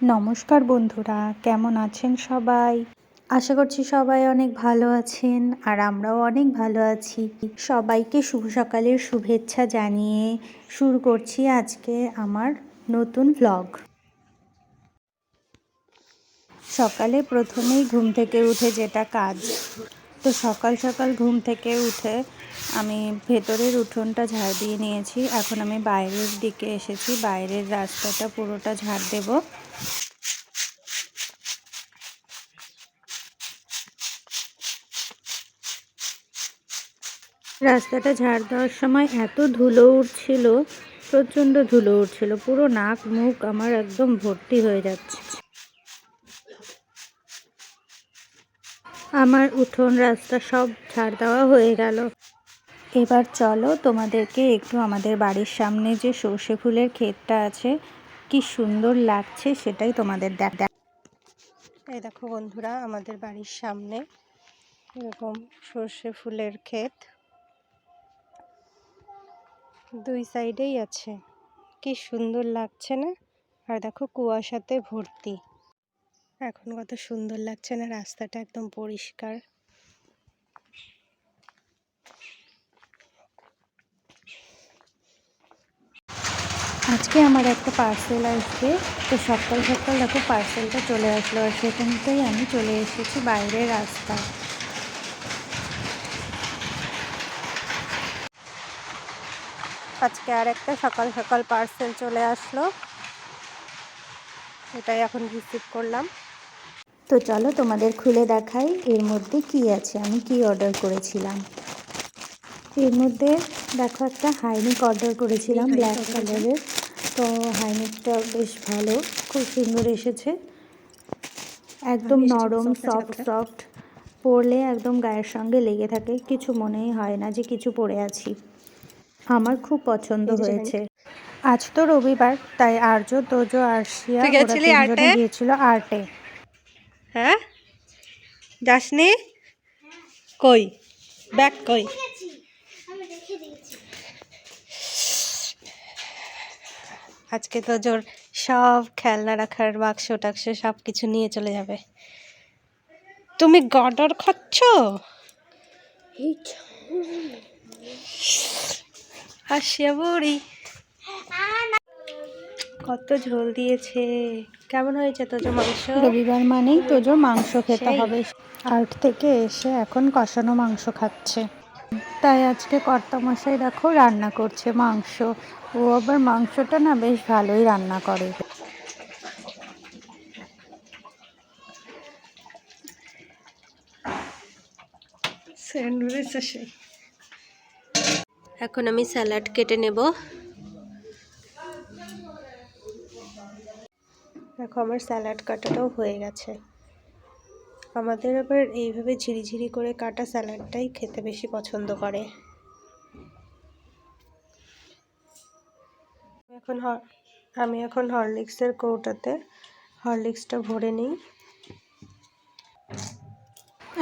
নমস্কার বন্ধুরা, কেমন আছেন সবাই? আশা করছি সবাই অনেক ভালো আছেন আর আমরাও অনেক ভালো আছি। সবাইকে শুভ সকালের শুভেচ্ছা জানিয়ে শুরু করছি আজকে আমার নতুন ভ্লগ সকালে প্রথমেই ঘুম থেকে উঠে যেটা কাজ, তো সকাল সকাল ঘুম থেকে উঠে আমি ভেতরের উঠোনটা ঝাড় দিয়ে নিয়েছি। এখন আমি বাইরের দিকে এসেছি, বাইরের রাস্তাটা পুরোটা ঝাড় দেব। রাস্তাটা ঝাড় দেওয়ার সময় এত ধুলো উঠছিল, প্রচণ্ড ধুলো উঠছিল, পুরো নাক মুখ আমার একদম ভর্তি হয়ে যাচ্ছে। আমার উঠোন রাস্তা সব ঝাড় দেওয়া হয়ে গেল। এবার চলো তোমাদেরকে একটু আমাদের বাড়ির সামনে যে সর্ষে ফুলের ক্ষেতটা আছে, কি সুন্দর লাগছে সেটাই তোমাদের দেখ এই দেখো বন্ধুরা, আমাদের বাড়ির সামনে এরকম সর্ষে ফুলের ক্ষেত। দুই সাইডেই আছে। কি সুন্দর লাগছে না? আর দেখো কুয়াশাতে ভর্তি। এখন কত সুন্দর লাগছে না, রাস্তাটা একদম পরিষ্কার। আজকে আমার একটা পার্সেল আসবে। তো সকাল সকাল দেখো পার্সেলটা চলে আসলো, আর সেখানটাই আমি চলে এসেছি বাইরের রাস্তায়। আজকে আর একটা সকাল সকাল পার্সেল চলে আসলো। এটাই এখন রিসিভ করলাম। তো চলো তোমাদের খুলে দেখাই এর মধ্যে কি আছে। আমি কি অর্ডার করেছিলাম? এর মধ্যে দেখো একটা হাইনিক অর্ডার করেছিলাম ব্ল্যাক কালারের তো হাইনিকটা বেশ ভালো খুব সুন্দর এসেছে। একদম নরম সফট সফট পরলে একদম গায়ের সঙ্গে লেগে থাকে কিছু মনেই হয় না যে কিছু পরে আছি। আমার খুব পছন্দ হয়েছে। আজ তো রবিবার তাই আর্য তোজো আরশিয়া? গিয়েছিল আর্টে। হ্যাঁ? যাসনি? কই? ব্যাগ কই? আজকে তো জোর সব খেলনা রাখার বাক্স টাক্স সব কিছু নিয়ে চলে যাবে। তুমি গডর খাচ্ছ? আসিয়া বুড়ি কত ঝোল দিয়েছে। কেমন হয়েছে তো যে মাংস? রবিবার মানেই তোজো মাংস খেতে হবে। আর্ট থেকে এসে এখন কষানো মাংস খাচ্ছে। তাই আজকে কর্তামশাই দেখো রান্না করছে মাংস। ও আবার মাংসটা না বেশ ভালোই রান্না করে। স্যান্ডউইচ আসে এখন আমি স্যালাড কেটে নেব। দেখো, আমার স্যালাড কাটাটাও হয়ে গেছে। আমাদের আবার এইভাবে ঝিরিঝিরি করে কাটা স্যালাডটাই খেতে বেশি পছন্দ করে। এখন আমি এখন হরলিক্সের কৌটাতে হরলিক্সটা ভরে নিই।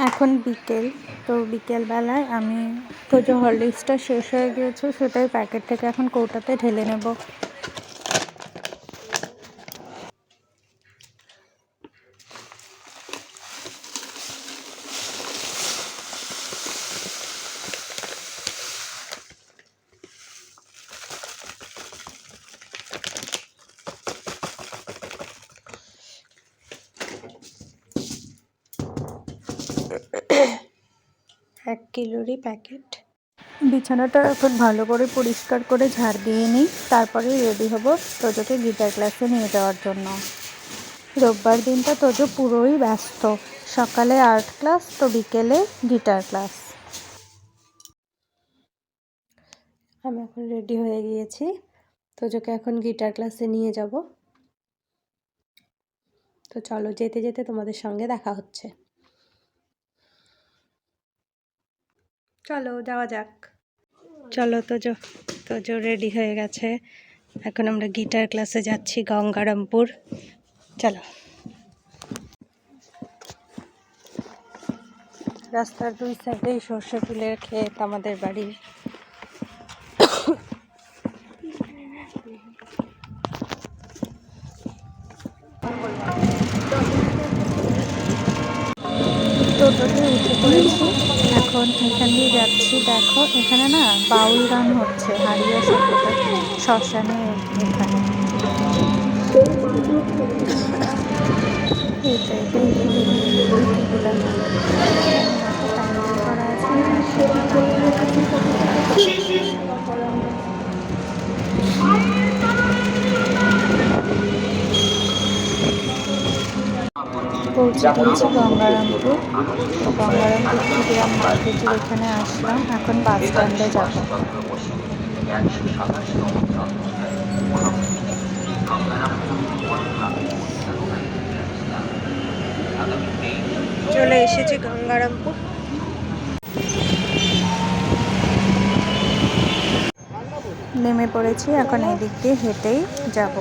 এখন বিকেল, তো বিকেলবেলায় আমি তো যে হরলিক্সটা শেষ হয়ে গিয়েছে, সেটাই প্যাকেট থেকে এখন কৌটাতে ঢেলে নেব। কিলোরই প্যাকেট। বিছানাটা এখন ভালো করে পরিষ্কার করে ঝাড় দিয়ে নিই তারপরে রেডি হব তোজোকে গিটার ক্লাসে নিয়ে যাওয়ার জন্য। রোববার দিনটা তোজো পুরোই ব্যস্ত। সকালে আর্ট ক্লাস তো বিকেলে গিটার ক্লাস। আমি এখন রেডি হয়ে গিয়েছি। তোজোকে এখন গিটার ক্লাসে নিয়ে যাব। তো চলো যেতে যেতে তোমাদের সঙ্গে দেখা হচ্ছে। চলো, যাওয়া যাক। চলো তোজো তোজো রেডি হয়ে গেছে। এখন আমরা গিটার ক্লাসে যাচ্ছি গঙ্গারামপুর। চলো। রাস্তার দুই সাইডেই সর্ষে ফুলের ক্ষেত আমাদের বাড়ির। টোটোতে উঠে পড়েছি। এখন এখান দিয়ে যাচ্ছি। দেখো, এখানে না বাউল গান হচ্ছে হারিয়া সভ্যতা, শ্মশানে এখানে। করা আছে। পৌঁছে গিয়েছি গঙ্গারামপুর তো গঙ্গারামপুর। থেকে আমি মার্কেটের এখানে আসলাম। এখন বাস স্ট্যান্ডে যাব। চলে এসেছি গঙ্গারামপুর। নেমে পড়েছি। এখন এই দিক দিয়ে হেঁটেই যাব।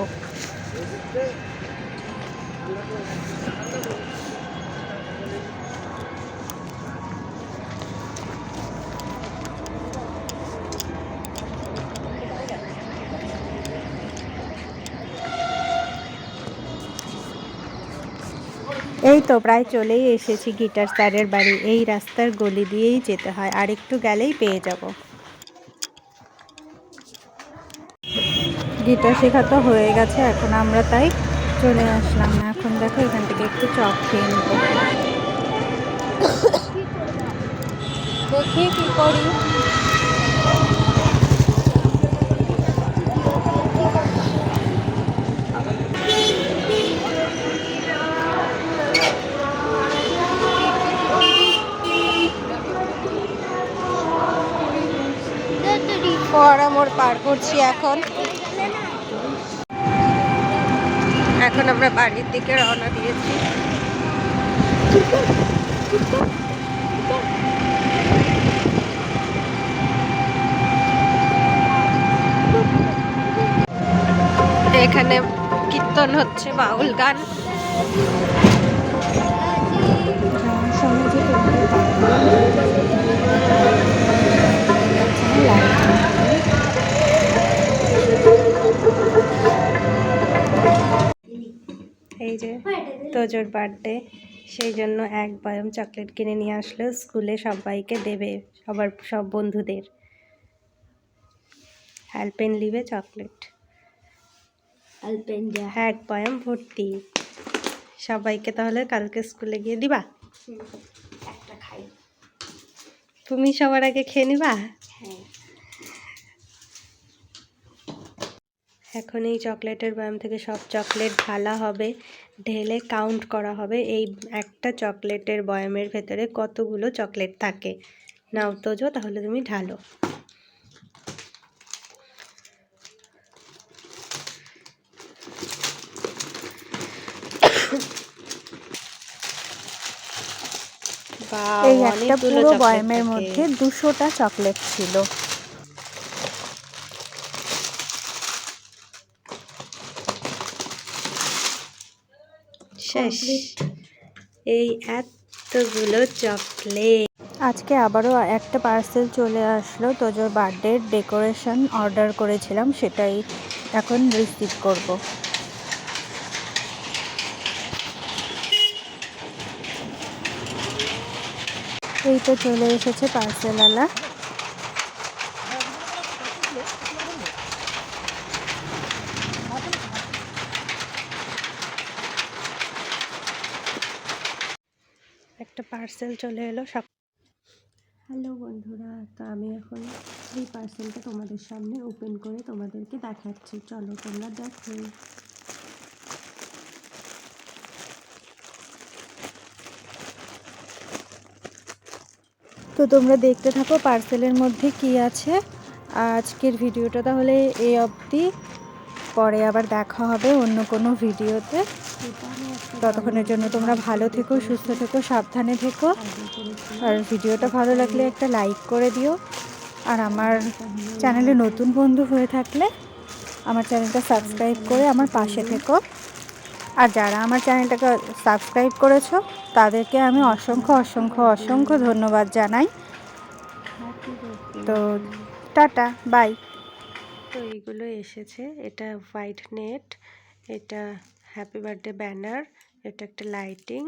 এই তো প্রায় চলেই এসেছি গিটার স্যারের বাড়ি। এই রাস্তার গলি দিয়েই যেতে হয়, আর একটু গেলেই পেয়ে যাব। গিটার শেখা তো হয়ে গেছে, এখন আমরা তাই চলে আসলাম। না এখন দেখো এখান থেকে একটু চপ খেয়ে নেব। দেখি কি করি। করছি এখন। এখন আমরা বাড়ির দিকে রওনা দিয়েছি। এখানে কীর্তন হচ্ছে বাউল গান। তোজোর বার্থডে সেই জন্য এক বয়ম চকলেট কিনে নিয়ে আসলো স্কুলে সবাইকে দেবে সবার সব বন্ধুদের। অ্যালপেন লিবে চকলেট আলপেঞ্জা এক বয়ম ভর্তি। সবাইকে তাহলে কালকে স্কুলে গিয়ে দিবা? একটা খাই। তুমি সবার আগে খেয়ে নিবা? হ্যাঁ। এখন এই চকলেটের ব্যায়াম থেকে সব চকলেট ঢালা হবে ঢেলে কাউন্ট করা হবে। এই একটা চকলেটের বয়ামের ভেতরে কতগুলো চকলেট থাকে? নাও তোজো তাহলে তুমি ঢালো। এই একটা পুরো বয়ামের মধ্যে দুশোটা চকলেট ছিল। শেষ। এই এতগুলো চকলেট। আজকে আবারও একটা পার্সেল চলে আসলো। তোজোর বার্থডে ডেকোরেশন অর্ডার করেছিলাম সেটাই এখন রিসিভ করব। এই তো চলে এসেছে পার্সেলওয়ালা। একটা পার্সেল চলে এলো সব হ্যালো বন্ধুরা তো আমি এখন এই পার্সেলটা তোমাদের সামনে ওপেন করে তোমাদেরকে দেখাচ্ছি। চলো তোমরা দেখো। তো তোমরা দেখতে থাকো পার্সেলের মধ্যে কি আছে। আজকের ভিডিওটা তাহলে এই অবধি। পরে আবার দেখা হবে অন্য কোনো ভিডিওতে। ততক্ষণের জন্য তোমরা ভালো থেকো, সুস্থ থেকো, সাবধানে থেকো। আর ভিডিওটা ভালো লাগলে একটা লাইক করে দিও। আর আমার চ্যানেলে নতুন বন্ধু হয়ে থাকলে আমার চ্যানেলটা সাবস্ক্রাইব করে আমার পাশে থেকো। আর যারা আমার চ্যানেলটাকে সাবস্ক্রাইব করেছ, তাদেরকে আমি অসংখ্য অসংখ্য অসংখ্য ধন্যবাদ জানাই। তো টাটা, বাই। তো এইগুলো এসেছে। এটা হোয়াইট নেট, এটা হ্যাপি বার্থডে ব্যানার, এটা একটা লাইটিং,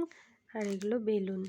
আর এগুলো বেলুন।